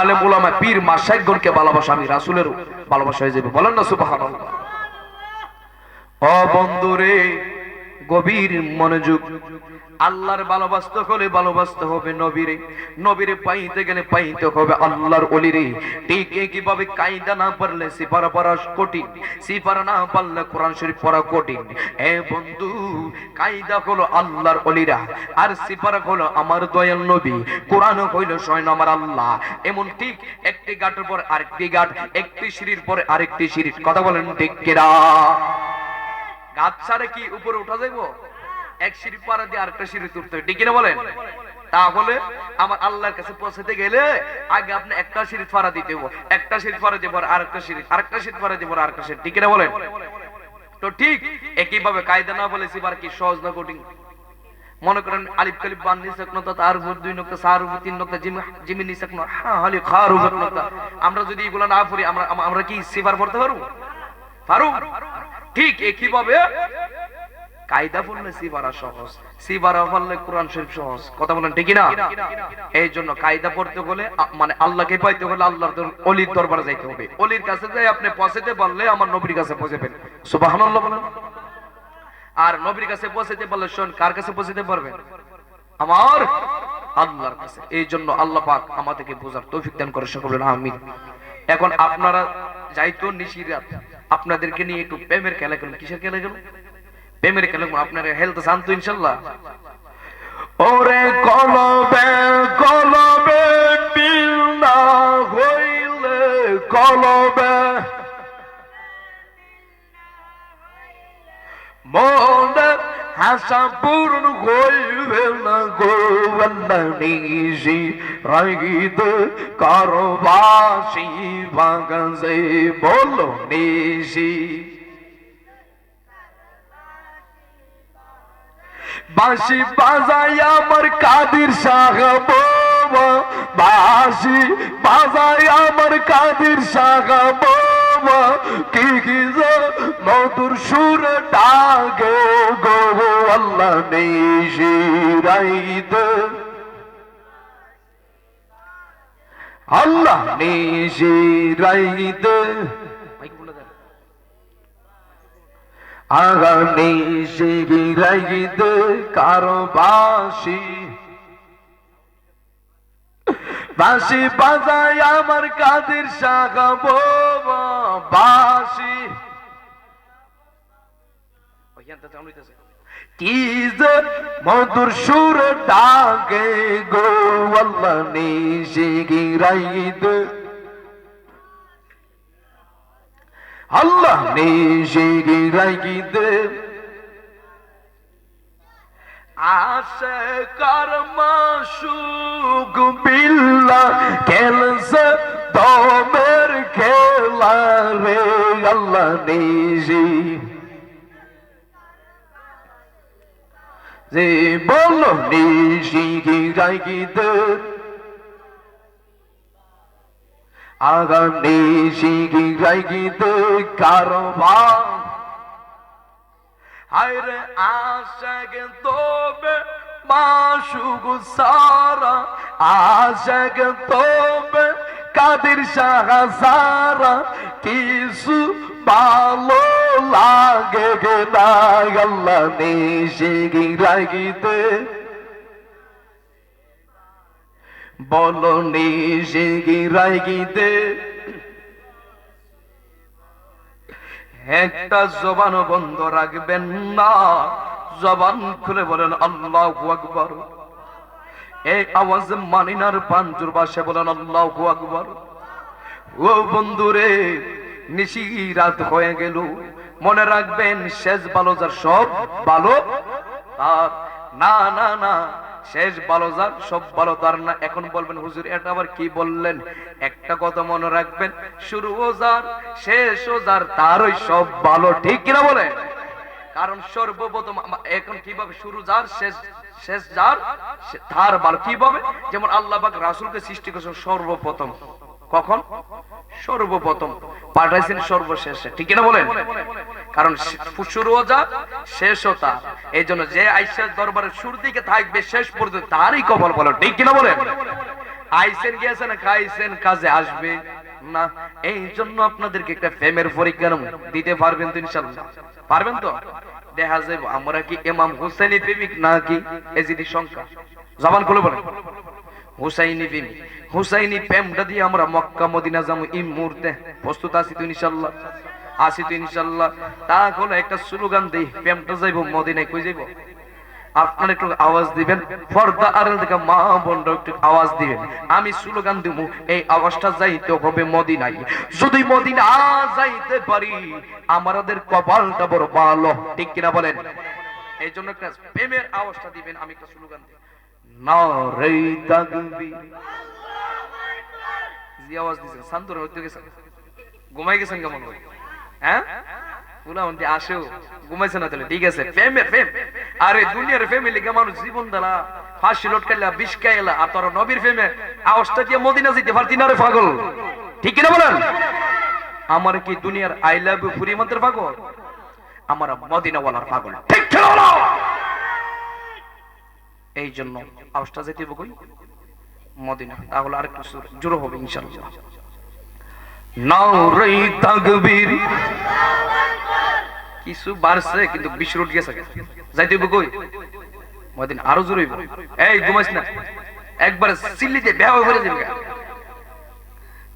আলেম ওলামা পীর মাসাইগণকে ভালোবাসা, আমি রাসুলের ভালোবাসা হয়ে যাবে। বলেন না সুবাহ ও বন্ধুরে গভীর মনোযোগ। আল্লাহর ভালোবাসতে হলে ভালোবাসতে হবে নবীরে। নবীরে পাইতে গেলে পাইতে হবে আল্লাহর অলিরে। ঠিক কীভাবে কায়দা না পারলে সিপারা পড়া কঠিন। সিপারা না পারলে কোরআন শরীফ পড়া কঠিন। এ বন্ধু, কায়দা হলো আল্লাহর অলিরা। আর সিপারা হলো আমার দয়াল নবী। কোরআন হইল স্বয়ং আমার আল্লাহ। এমন ঠিক একটি গাটের পর আরেকটি গাট, একটি সিঁড়ির পরে আরেকটি সিঁড়ি। কথা বলেন ঠিক কিরা গাছ ছাড়ে কি উপরে উঠা যাইবো? এক সিঁড়ি দিয়ে আরেকটা সিঁড়ি তুলতে হবে। ঠিক বলেন? তাহলে আমার আল্লাহর কাছে পৌঁছাতে গেলে আগে আপনি একটা সিঁড়ি ফাড়া দিতে একটা সিঁড়ি ফাড়া আরেকটা সিঁড়ি আরেকটা সিঁড়ি ফাড়া আরেকটা সিঁড়ি। ঠিক না বলেন? তো ঠিক একইভাবে কায়দা না বলেছি কি সহজ না কঠিন? মনে করেন আলিফ কালিফ বান নিসাক নতা তার উপর দুই নক্তা সার উপর তিন নক্তা, জিমি জিমি নিসাক ন হালি খার উপর আমরা যদি এগুলো না পড়ি, আমরা আমরা কি সিফার পড়তে পারব? পারু ঠিক একইভাবে কায়দা পড়লে সিবারা সহজ, সিবারা পড়লে কোরআন শরীফ সহজ। কথা বলেন, ঠিক না এই জন্য কায়দা পড়তে হলে মানে আল্লাহকে পাইতে হলে আল্লাহর অলির দরবারে যাইতে হবে। অলির কাছে যাই আপনি পৌঁছাতে পারলে আমার নবীর কাছে পৌঁছাবেন। সুবহানাল্লাহ বলেন। আর নবীর কাছে পৌঁছাতে পারলে শোন, কার কাছে পৌঁছাতে পারবেন? আমার আল্লাহর কাছে। এই জন্য আল্লাহ পাক আমাদেরকে বোঝার তৌফিক দান করে সকলের, আমিন। এখন আপনারা যাইতো নিশিরাত। আপনাদেরকে নিয়ে একটু প্রেমের খেলা গেল কিসের খেলা গেল? প্রেমের খেলা আপনারা হেলথ শান্ত ইনশাল্লাহ। ওরে কলবে কলবে না হইলে কলবে। মনে গো আল্লাহ নিশি রাগিত করবাসি বাগাজে, বলো নিশি বাঁশি বাজাই আমার কাদির বাবা, বাঁশি বাজাই আমার কাদির শাখা বাবা কি কি মধুর সুর ডাকে গো, আল্লাহ নেই রাইতে আল্লাহ নেই রাইতে আগামী শিগিরাইদ কারও বাসি বাসি বাজায় আমার কাদের শাখা বোবা বাসি কি যে মধুর সুর ডাকে গো আল্লাহ নিশি গিরাইদ আল্লাহ নিশিরি রাগিদে আশে কর্মা সুগ বিল্লা খেলছে দমের খেলা রে, আল্লাহ নিশি যে বলো নিশিরি রাগিদে আগামী শিগি রাইগিতে কারবা হায়রে আশাগ তোবে মাশুগু সারা আশাগ তোবে কাদির শাহ সারা। কিছু ভালো লাগে গে না, আল্লাহ নিশিগি রাইগিতে বলো নিশিগি রাইগিতে একটা জবান বন্ধ রাখবেন না। জবান খুলে বলেন, আল্লাহ আকবর। এই আওয়াজ মানিনার পাঞ্জুর বাসে বলেন, আল্লাহ আকবর। ও বন্ধুরে, নিশি রাত হয়ে গেল। মনে রাখবেন, শেষ ভালো যার সব ভালো আর না না না শেষ ভালো যার সব ভালো, তার না, এখন বলবেন, হুজুর, এটা আবার কি বললেন? একটা কথা মনে রাখবেন, শুরু ও যার, শেষ ও যার, তারই সব ভালো, ঠিক কিনা বলে? কারণ সর্বপ্রথম এখন কীভাবে শুরু যার, শেষ শেষ যার তার ভালো, কীভাবে? যেমন আল্লাহ রাসূলকে সৃষ্টি করেছেন সর্বপ্রথম। কখন? সর্বপ্রথম। পাঠাইছেন সর্বশেষে। ঠিক না বলেন? কারণ শুরুও যা শেষও তা। এই জন্য যে আইসার দরবারের শুরু দিকে থাকবে, শেষ পর্যন্ত তারই কবল বলো। ঠিক কিনা বলেন? আইসেন, গিয়েছেন, খাইছেন, কাজে আসবে। না এই জন্য আপনাদেরকে একটা প্রেমের পরীক্ষা দিতে পারবেন তো ইনশাল্লাহ পারবেন তো? দেখা যাবে আমরা কি ইমাম হুসেনি প্রেমিক নাকি? এজিদি সংখ্যা জবান খুলে বলেন। হুসাইনি হুসাইনি প্রেমটা দিয়ে আমরা মক্কা, মদিনা যাব, এই মুহূর্তে প্রস্তুত আছি ইনশাল্লাহ আসি ইনশাল্লাহ একটা স্লোগান দিই, প্রেমটা যাইবো, মদিনায় কই যাইবো? আপনারা একটু আওয়াজ দিবেন, পর্দা মা একটু আওয়াজ দিবেন। আমি স্লোগান দিব এই আওয়াজটা যাইতে হবে মদিনায়। যদি মদিনা যাইতে পারি, আমাদের কপালটা বড় ভালো, ঠিক কিনা বলেন? এই জন্য একটা প্রেমের আওয়াজটা দিবেন, আমি একটা স্লোগান দিই। হ্যাঁ? দুনিয়ার মানুষ জীবন ফাঁসি লটকাইলা খাইলা, আর তোর নবীর ফেমে আওয়াজটা দিয়ে মদিনা যেতে পারতি না রে পাগল? ঠিক কিনা বলেন? আমার কি দুনিয়ার আই লাভ ইউ মন্ত্রের পাগল? আমার মদিনা ওয়ালার পাগল। ঠিক এই জন্য আওয়াজটা যেতে হবে মদিনা। তাহলে আর সুর- জোরে হবে ইনশাআল্লাহ। নাউরে তাকবীর। কিছু বাড়ছে, কিন্তু বিশ রোড গেছে যাইতে কই? মদিনা। আরও জোরে এই, ঘুমাইস না। একবার সিল্লিতে বেয়া হয়ে যাবে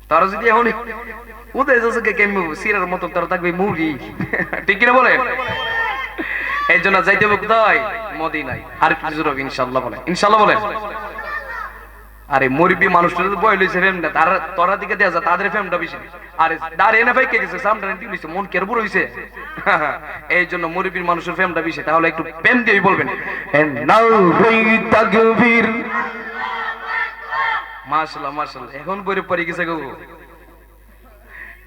তারা যদি এখন যাচ্ছে কেমন সিরার মতো তারা থাকবে মুরগি। ঠিক কিনা বলে এই জন্য যাইতে কোথায় মদিনায়। আর কিছু হবে ইনশাল্লাহ বলে। ইনশাল্লাহ বলে? আরে মুরবি তারা তোরা দিকে দেয়া তাদের ফেমটা বেশি। আরে কে গেছে সামনে মন হইছে। এই জন্য মুরবির মানুষের ফেমটা বেশি। তাহলে একটু প্রেম দিয়ে বলবেন। এখন বইরে পড়ে গেছে গো।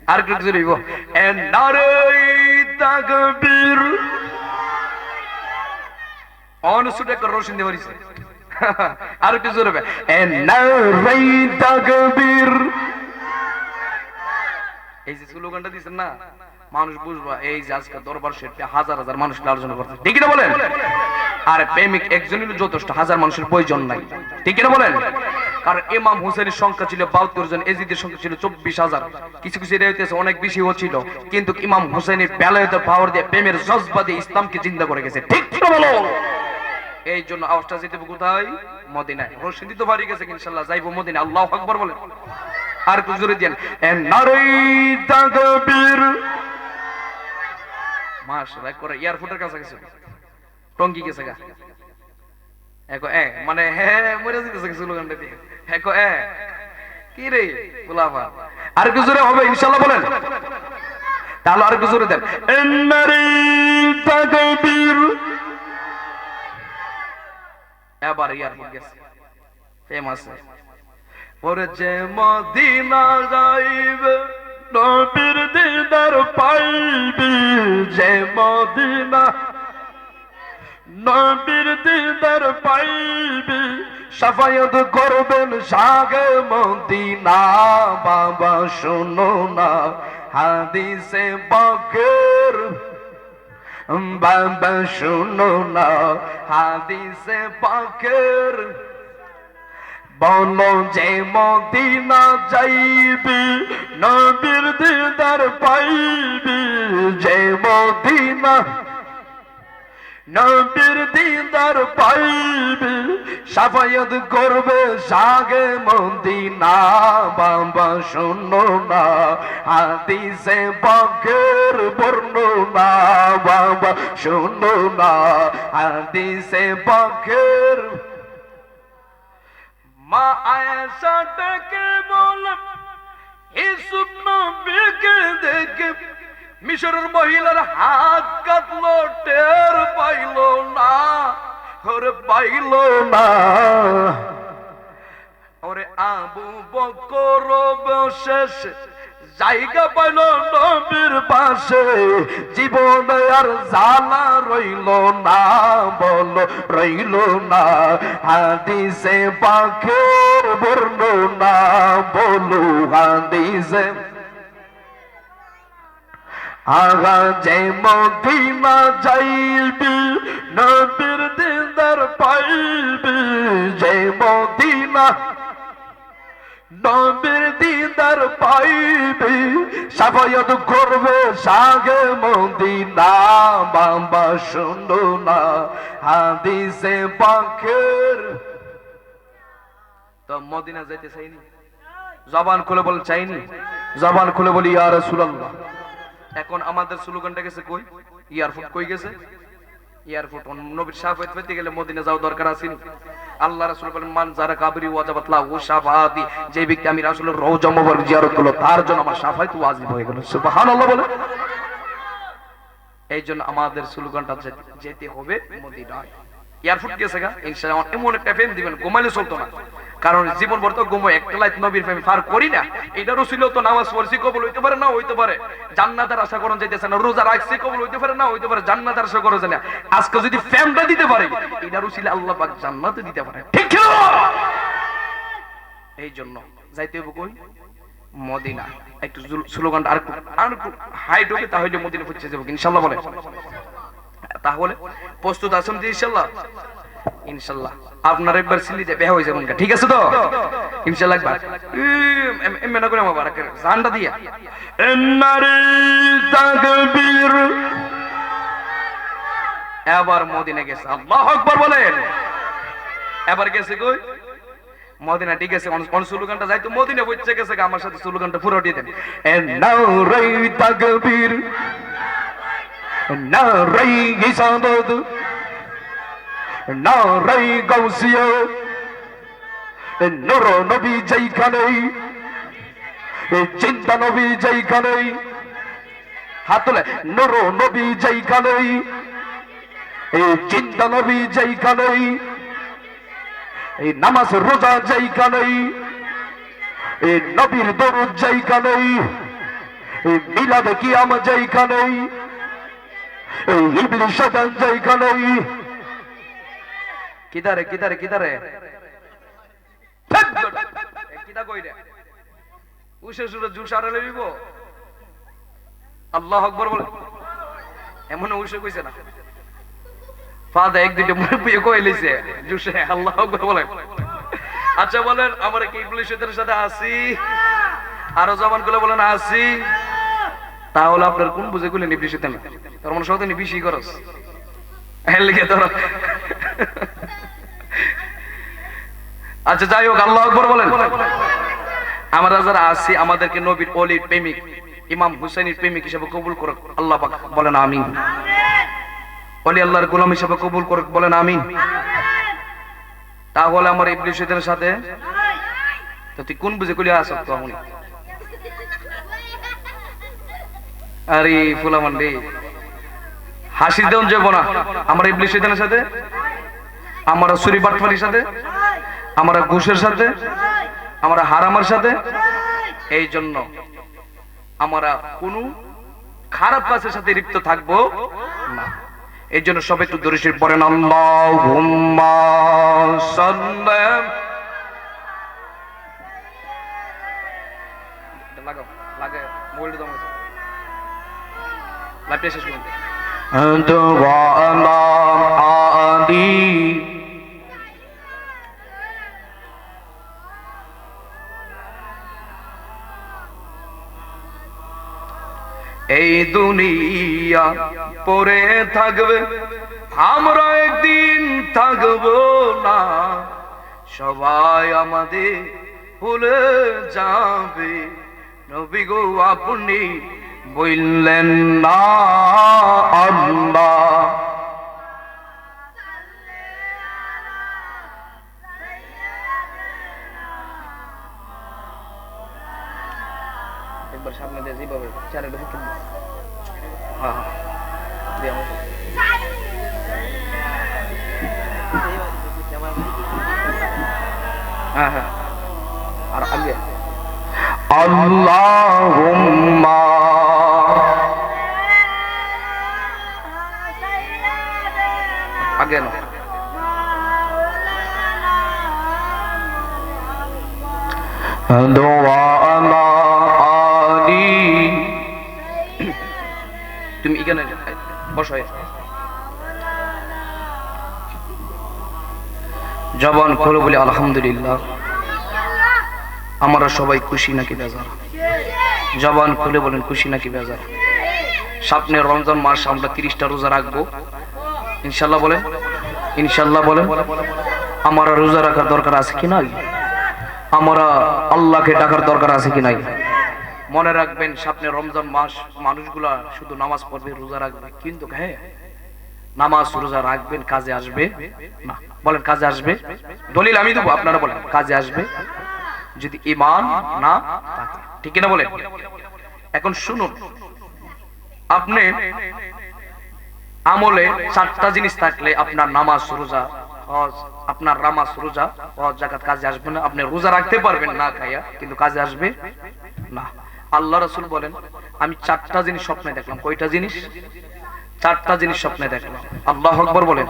আর হইব এন নারে তাকবীর। অনসুটে করে রোশন দিয়ে পারিছে আর একটু জোরে তাকবীর এই যে স্লোগানটা দিছেন না, মানুষ বুঝবা, এই যে আজকে দরবার সেটে হাজার হাজার মানুষ আলোচনা করছে। ঠিক না বলেন? আর প্রেমিক একজনের যথেষ্ট, হাজার মানুষের প্রয়োজন নাই। ঠিক না বলেন? কারণ ইমাম হুসেনের সংখ্যা ছিল বাহাত্তর জন, এজিদের সংখ্যা ছিল চব্বিশ হাজার। কিছু কিছু রেওয়ায়তে অনেক বেশি হচ্ছিল কিন্তু ইমাম হুসেনের বেলায়তের পাওয়ার দিয়ে প্রেমের জজবা দিয়ে ইসলামকে জিন্দা করে গেছে। ঠিক না বলো এই জন্য আওয়াজটা যেতে কোথায়? মদিনায়। রশিদি তো বাড়ি গেছে, ইনশাল্লাহ যাইবো মদিনা আল্লাহ আকবর বলেন। আর একটু জোরে দেন নারী করে এয়ারপোর্টের কাছে গেছে টঙ্গি গেছে গা। একো, এ মানে হে মরে যেতেছে কিছু দিয়ে। একো, এ, কি রে গোলাপা আর জোরে হবে ইনশাআল্লাহ বলেন। তাহলে আর জোরে দেন। তাকবীর এবার এয়ারপোর্ট গেছে। ফেমাস ওরে যে মদিনা যাইবে, নবীর দিদার পাইবি। যে মদিনা নবীর দিদার পাইবি, সাফায়াত করবেন সাগে মদিনা। বাবা, শুনো না, হাদিসে বকের বাবা শুনো না হাদিসে পাকের বলো যে মদিনা যাইবি নবীর দিদার পাইবি যে মদিনা নবীর দিদার পাইবি, সাফায়াত করবে সাগে মদিনা। বাবা, শুনো না, হাদিসে বকের বর্ণনা। বাবা, শুনো না, হাদিসে বকের মা আয়েশা ডেকে বল ইসুফ নবীকে দেখে মিশরের মহিলার হাত কাটলো টের পাইল না। ওরে পাইল না। ওরে আবু বকর শেষ জায়গা পাইল নবীর পাশে। জীবন আর জানা রইল না, বল রইল না। হাদিসে পাখের বর্ণ না, বলো হাদিসে আগা যে মদিনা যাইবি, নবীর দিদার পাইবি। যে মদিনা নবীর দিদার পাইবে, সাফায়াত করবে সাগে মদিনা। বাবা, শুনো না, হাদিসে পাখের। তো মদিনা যাইতে চাইনি? জবান খুলে বল, চাইনি? জবান খুলে বলি, ইয়া রাসূলুল্লাহ। এখন আমাদের স্লোগানটা গেছে কই? ইয়ারফোর্ট কই গেছে? এয়ারপোর্ট নবীর পেতে গেলে দরকার আল্লাহ বলেন, মান যারা কাবরি ওয়াজাবাত লা ও শাফাতি যে ব্যক্তি আমি জিয়ারত করল, তার জন্য আমার ওয়াজিব হয়ে গেল। সুবহানাল্লাহ বলে এই জন্য আমাদের স্লোগানটা যেতে হবে মদিনায়। গেছে গা? ইনশাআল্লাহ, এমন একটা ফেম দিবেন, ঘুমাইলে চলতো না। কারণ জীবন ভর তো ঘুমো একটা নবীর ফেম ফার করি না। এটারও ছিল তো নামাজ পড়ছি, কবুল হইতে পারে না হইতে পারে। জান্নাতের আশা করুন যাইতেছে না, রোজা রাখছি, কবুল হইতে পারে না হইতে পারে, জান্নাতের আশা করো না। আজকে যদি ফেমটা দিতে পারে, এটারও ছিল আল্লাহ পাক জান্নাতে দিতে পারে। ঠিক এই জন্য যাইতে হবে কই? মদিনা। একটু স্লোগানটা আর আর হাইট হবে তাহলে মদিনা পৌঁছে যাব, ইনশাল্লাহ বলে তাহলে প্রস্তুত আছেন তো ইনশাল্লাহ। আপনার একবার হয়ে যাবেন ঠিক আছে তো? ইনশাল্লাহ একবার। করে আমার জানটা দিয়া। তাকবীর। এবার মদিনা গেছে। আল্লাহু আকবার বলেন। এবার গেছে কই? মদিনা, ঠিক আছে। কোন স্লোগানটা যাইতো। মদিনা বুঝছে গেছে আমার সাথে সুলুকানটা পুরো দিয়ে দেন। এন্নারে তাকবীর। নারাই ইসাদত নারাই গাউসিয়া, নর নবী যেইখানেই চিন্তা নবী যেইখানেই হাত তোলে, নর নবী যেইখানেই এই চিন্তা নবী যেইখানেই এই নামাজ রোজা যেইখানেই এই নবীর দরুদ যেইখানেই এই মিলাদ কিয়াম যেইখানেই এই ইবলিস শয়তান যেইখানেই কিদারে কিদারে কিদারে। কিদা উসে সুরে জুস আরে লইব আল্লাহ বলে। এমন উসে কইছে না। ফাদা এক দুটো পুয়ে কই লইছে? জুসে, আল্লাহ বলে। আচ্ছা বলেন, আমরা কি শয়তানের সাথে আছি? আরও জবানগুলো বলেন, আছি। তাহলে আপনার কোন বুঝে গুলেন ইবলিস শয়তান তোর মনে শয়তানি বেশি করস হ্যাঁ লিখে আচ্ছা যাই হোক আল্লাহ আকবর বলেন। আমরা যারা আছি আমাদেরকে নবীর অলির প্রেমিক ইমাম হুসেনের প্রেমিক হিসেবে কবুল করে আল্লাহ পাক বলেন আমিন। অলি আল্লাহর গোলাম হিসেবে কবুল করুক বলেন আমিন। তাহলে আমার ইবলিস শয়তানের সাথে? তো তুই কোন বুঝে কলি আসক তো আমি? আরে ফুলামান রে হাসি দেন যাব না আমরা ইবলিস শয়তানের সাথে? আমরা সুরি বাটফারির সাথে? আমরা ঘুষের সাথে, আমরা হারামার সাথে, এই জন্য আমরা কোনো খারাপ কাজের সাথে লিপ্ত থাকব না। এই জন্য সব একটু দরিশির সাল্লাম লাগাও, লাগে এই দুনিয়া পরে থাকবে, আমরা একদিন থাকব না। সবাই আমাদের ভুলে যাবে। নবী গো, আপনি বললেন, না, আল্লাহ। সামনে দিয়ে যেভাবে চারিটা ফুটে হ্যাঁ হ্যাঁ। আর আগে। আল্লাহুম্মা। আগে না দোয়ানা আলি। তুমি এখানে বসো জবান খুলে বলি আলহামদুলিল্লাহ। আমরা সবাই খুশি নাকি বেজার? জবান খুলে বলেন, খুশি নাকি বেজার? সামনে রমজান মাস, আমরা তিরিশটা রোজা রাখব। ইনশাল্লাহ বলেন ইনশাল্লাহ বলেন আমার রোজা রাখার দরকার আছে কি নাই? আমরা আল্লাহকে ডাকার দরকার আছে কি নাই? মনে রাখবেন সামনে রমজান মাস, মানুষগুলা শুধু নামাজ পড়বে, রোজা রাখবে। কিন্তু হ্যাঁ নামাজ, রোজা রাখবেন, কাজে আসবে? না। বলেন, কাজে আসবে? দলিল আমি দেবো, আপনারা বলেন, কাজে আসবে? যদি ইমান না থাকে। ঠিক না বলেন? এখন শুনুন। আপনি আমলে চারটা জিনিস থাকলে আপনার নামাজ, রোজা আপনার নামাজ, রোজা, হজ জাকাত কাজে আসবে না। আপনি রোজা রাখতে পারবেন না খাইয়া, কিন্তু কাজে আসবে? না। আল্লাহ রাসূল বলেন, আমি চারটা জিনিস স্বপ্নে দেখলাম। কয়টা জিনিস? চারটা জিনিস স্বপ্নে দেখলাম। আল্লাহ আকবর বলেন।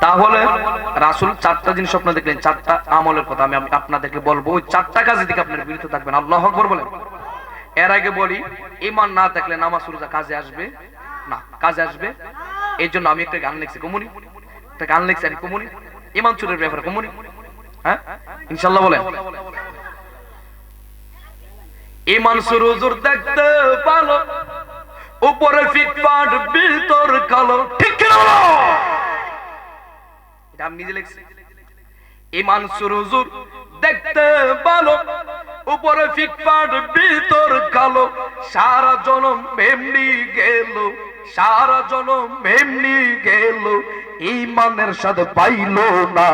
তাহলে রাসূল চারটা জিনিস স্বপ্নে দেখলেন, চারটা আমলের কথা আমি আপনাদেরকে বলব। ওই চারটা কাজে দিকে আপনার বিরত থাকবেন। আল্লাহ আকবর বলেন। এর আগে বলি ইমান না থাকলে নামাজ, রোজা কাজে আসবে? না, কাজে আসবে। এই জন্য আমি একটা গান লিখছি, কমুনি। একটা গান লিখছি, আমি কমুনি। ইমান চুরের ব্যাপারে কমুনি। হ্যাঁ? ইনশাল্লাহ বলেন। ইমান সুরুজুর দেখতে ভালো উপরে ফিটফাট ভিতর কালো, ঠিক এটা নিজে লিখছি ইমান সুরুজুর দেখতে ভালো, উপরে ভিতর কালো, সারা জনম গেল, সারা জনম গেল, ইমানের সাথে পাইল না।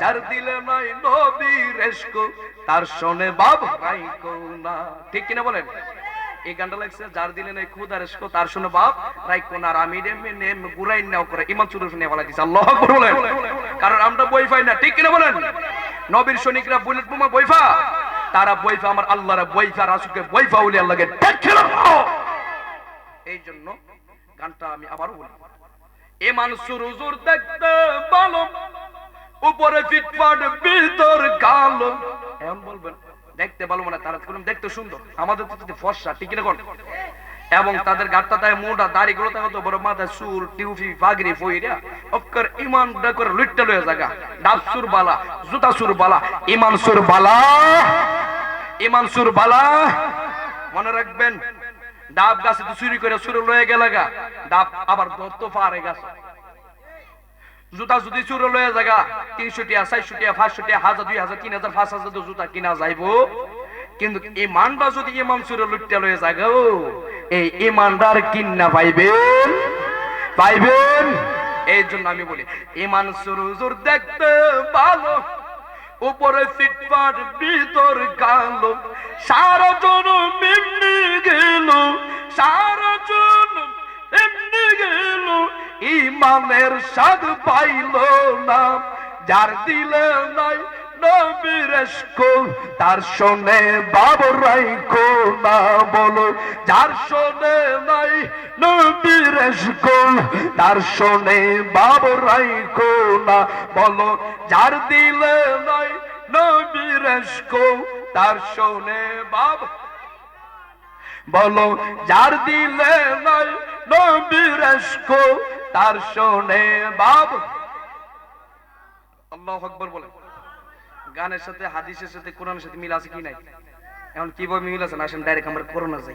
যার দিলে নাই নবীর এসকো তার শোনে রাইকো না। ঠিক কিনা বলেন? এই গানটা লাগছে, যার দিলে নাই খুদার এসকো তার শুনে বাপ, রাইকো আর আমি নেমে নেম গুরাই নাও করে, ইমান চুরু শুনে বলা দিছে। আল্লাহ আকবার বলেন। কারণ আমরা বই পাই না, ঠিক কিনা বলেন? নবীর সৈনিকরা বুলেট বোমা বইফা তারা বইফা আমার আল্লাহরা বইফা রাসুলকে বইফা উলি আল্লাহকে ঠিক এই জন্য গানটা আমি আবারও বলি। এমান সুরুজুর দেখতে ভালো, উপরে ফিটফাট, ভিতর কালো। এমন বলবেন দেখতে ভালো মানে তারা দেখতে সুন্দর। আমাদের তো যদি ফর্সা, ঠিক কোন এবং তাদের গাটটা তাই মোটা দাড়ি গুলো তাই বড় মাথায় চুল, টিউফি পাগড়ি ফইরা অক্কর ইমান ডাকর লুটটা লয়ে জায়গা ডাব সুর বালা জুতা সুর বালা ইমান সুর বালা ইমান সুর বালা। মনে রাখবেন, ডাব গাছে তো চুরি করে সুর লয়ে গেলাগা। ডাব আবার ধরতো পারে গাছ। জুতা যদি চুরো লয়ে জায়গা তিনশো টিয়া চারশো হাজার, দুই হাজার, তিন হাজার, পাঁচ হাজার জুতা কিনা যাইবো। কিন্তু ইমানটা যদি ইমাম চুরো লুটটা লয়ে জায়গা এই ইমানদার কিন্না পাইবেন? পাইবেন? এই জন্য আমি বলি, ইমান সুরুজুর দেখতে ভালো। উপরে ফিটফাট ভিতর কালো। সারা জন এমনি গেল, সারা জন এমনি গেল। ইমানের স্বাদ পাইল না। যার দিলে নাই তার শোনে বাবর রাইকো না বলো। যার শোনে নাই নবীর এসকো তার শোনে বাবর রাইকো না বলো। যার দিলে নাই নবীর এসকো তার শোনে বাব বলো। যার দিলে নাই নবীর এসকো তার শোনে বাব আল্লাহু আকবার বলে। গানের সাথে, হাদিসের সাথে, কোরআনের সাথে মিল আছে কি নাই? এখন মিল আছে? না, আসেন ডাইরেক্ট আমরা করোনা যাই।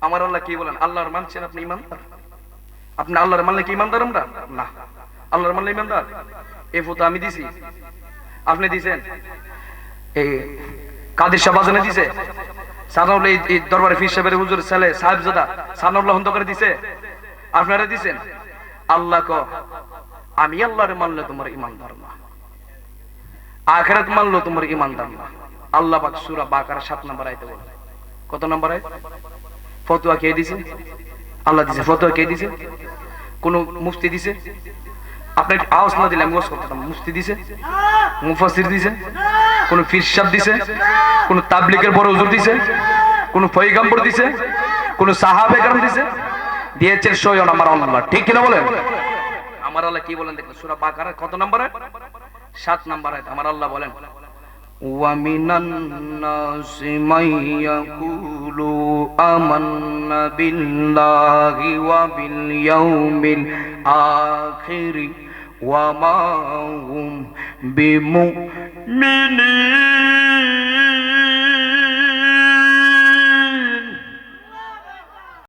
আমার আল্লাহ কি বলেন? আল্লাহর মানছেন আপনি ইমানদার? আপনি আল্লাহর মানলে কি ইমানদার আমরা? না। আল্লাহর মানলে ইমানদার? এ আমি দিছি। আপনি দিছেন? এই কাদের সাহেব আজানে দিছে? সানাউল্লাহ এই- দরবারে ফির সাহেবের হুজুর ছেলে সানাউল্লাহ দিছে? আপনারা দিছেন? আল্লাহ ক আমি আল্লাহরে মানলে তোমার ইমানদার না আখেরাত মানলো তোমার ইমানদার না আল্লাহ পাক সূরা বাকারা 7 নম্বর আয়াতে বলে কত নম্বর আয়াত ফতোয়া কে দিছে আল্লাহ দিছে ফতোয়া কে দিছে কোন মুফতি দিছে আপনি আওয়াজ না দিলে আমি ওয়াজ করতাম মুফতি দিছে মুফাসসির দিছে কোন পীর সাহেব দিছে কোন তাবলিগের বড় হুজুর দিছে কোন পয়গম্বর দিছে কোন সাহাবে کرام দিছে দিয়েছেন স্বয়ং আমার আল্লাহ ঠিক কিনা বলেন আমার আল্লাহ কি বলেন দেখুন সূরা বাকারা কত নম্বর আয়াত সাত নম্বর আয়াত আমার আল্লাহ বলেন ومن الناس من يقول آمنا بالله وباليوم الآخر وما هم بمؤمنين